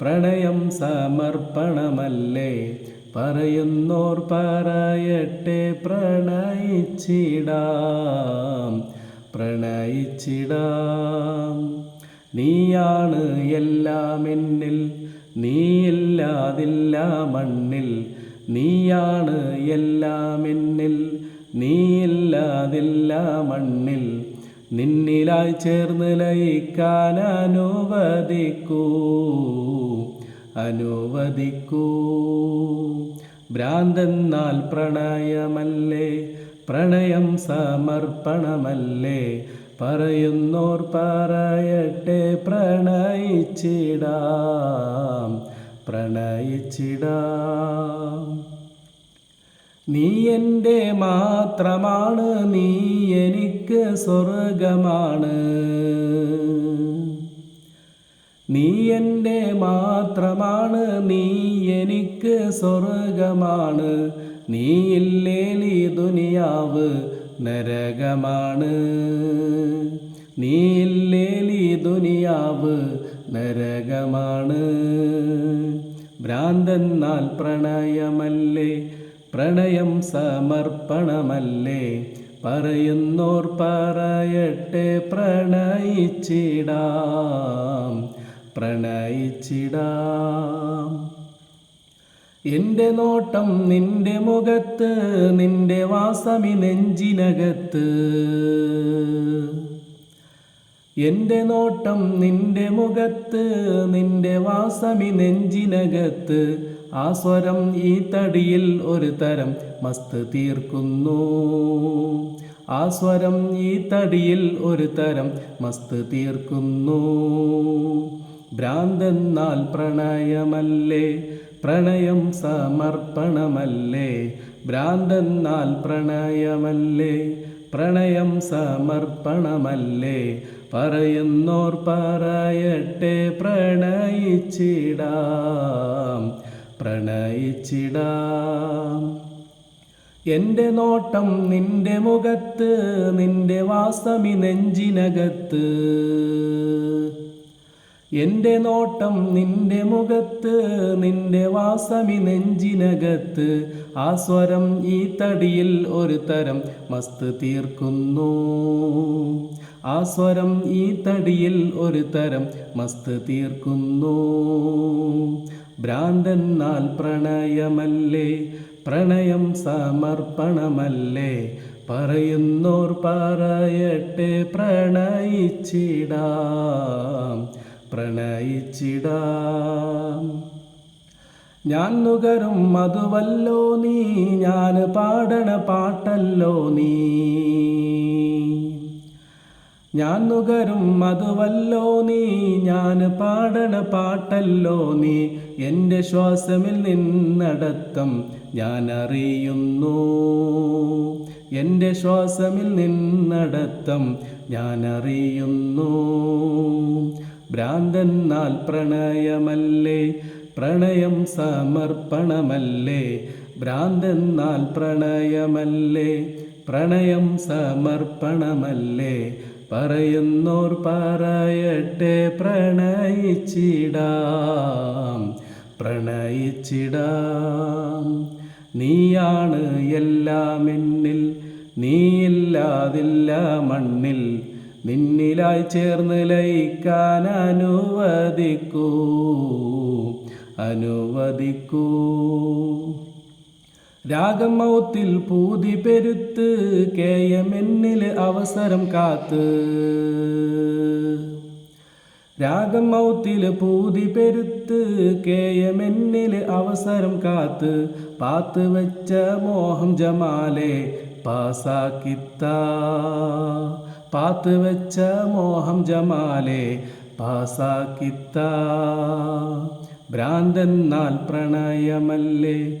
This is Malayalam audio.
പ്രണയം സമർപ്പണമല്ലേ? പറയുന്നോർ പറയട്ടെ പ്രണയിച്ചിടാം പ്രണയിച്ചിടാം. നീയാണ് എല്ലാം എന്നിൽ നീയില്ലാതില്ല മണ്ണിൽ. നീയാണ് എല്ലാം എന്നിൽ നീയില്ലാതില്ല മണ്ണിൽ. നിന്നിലായി ചേർന്ന് ലയിക്കാൻ അനുവദിക്കൂ. അനുവദിക്കൂ. ഭ്രാന്തെന്നാൽ പ്രണയമല്ലേ? പ്രണയം സമർപ്പണമല്ലേ? പറയുന്നോർ പറയട്ടെ പ്രണയിച്ചിടാം. പ്രണയിച്ചിടാം. നീ എന്റെ മാത്രമാണ് നീ എനിക്ക് സ്വർഗമാണ് നീ എന്റെ മാത്രമാണ് നീ എനിക്ക് സ്വർഗമാണ് നീ ദുനിയാവ് നരകമാണ്. നീ ഇല്ലേലി ദുനിയാവ് നരകമാണ്. ഭ്രാന്തെന്നാൽ പ്രണയമല്ലേ പ്രണയം സമർപ്പണമല്ലേ? പറയുന്നോർ പറയട്ടെ പ്രണയിച്ചിടാം പ്രണയിച്ചിടാം. എന്റെ നോട്ടം നിന്റെ മുഖത്ത് നിന്റെ വാസമി നെഞ്ചിനകത്ത്. എന്റെ നോട്ടം നിന്റെ മുഖത്ത് നിന്റെ വാസമി നെഞ്ചിനകത്ത്. ആ സ്വരം ഈ തടിയിൽ ഒരു തരം മസ്ത് തീർക്കുന്നു. ആ സ്വരം ഈ തടിയിൽ ഒരു തരം മസ്ത് തീർക്കുന്നു. ഭ്രാന്തെന്നാൽ പ്രണയമല്ലേ? പ്രണയം സമർപ്പണമല്ലേ? ഭ്രാന്തെന്നാൽ പ്രണയമല്ലേ? പ്രണയം സമർപ്പണമല്ലേ? പറയുന്നോർ പറയട്ടെ പ്രണയിച്ചിടാം. പ്രണയിച്ചിടാം. എന്റെ നോട്ടം നിന്റെ മുഖത്ത് നിന്റെ വാസമി നെഞ്ചിനകത്ത്. എന്റെ നോട്ടം നിന്റെ മുഖത്ത് നിന്റെ വാസമി നെഞ്ചിനകത്ത്. ആ സ്വരം ഈ തടിയിൽ ഒരു തരം മസ്ത് തീർക്കുന്നു. ആ സ്വരം ഈ തടിയിൽ ഒരു തരം മസ്ത് തീർക്കുന്നു. ഭ്രാന്തെന്നാൽ പ്രണയമല്ലേ? പ്രണയം സമർപ്പണമല്ലേ? പറയുന്നോർ പറയട്ടെ പ്രണയിച്ചിടാം പ്രണയിച്ചിടാം. ഞാൻ നുകരും മധുവല്ലോ നീ ഞാൻ പാടണ പാട്ടല്ലോ നീ. ഞാൻ നുകരും മധുവല്ലോ നീ ഞാൻ പാടണ പാട്ടല്ലോ നീ. എന്റെ ശ്വാസമിൽ നിന്നടത്തം ഞാൻ അറിയുന്നു എന്റെ ശ്വാസമിൽ നിന്നടത്തം ഞാൻ അറിയുന്നു ഭ്രാന്തെന്നാൽ പ്രണയമല്ലേ പ്രണയം സമർപ്പണമല്ലേ. ഭ്രാന്തെന്നാൽ പ്രണയമല്ലേ പ്രണയം സമർപ്പണമല്ലേ. പറയുന്നോർ പറയട്ടെ പ്രണയിച്ചിടാം പ്രണയിച്ചിടാം. നീയാണ് എല്ലാം എന്നിൽ നീയില്ലാതില്ല മണ്ണിൽ. നിന്നിലായി ചേർന്ന് ലയിക്കാൻ അനുവദിക്കൂ അനുവദിക്കൂ. രാഗമൗത്തിൽ പൂതി പെരുത്ത് കേയമെന്നിൽ അവസരം കാത്ത്. രാഗമൗത്തിൽ പൂതി പെരുത്ത് കേയമെന്നിൽ അവസരം കാത്ത്. പാത്ത് വെച്ച മോഹം ജമാലെ പാസാക്കിത്ത. പാത്ത് വെച്ച മോഹം ജമാലെ പാസാക്കിത്ത. ഭ്രാന്തെന്നാൽ പ്രണയമല്ലേ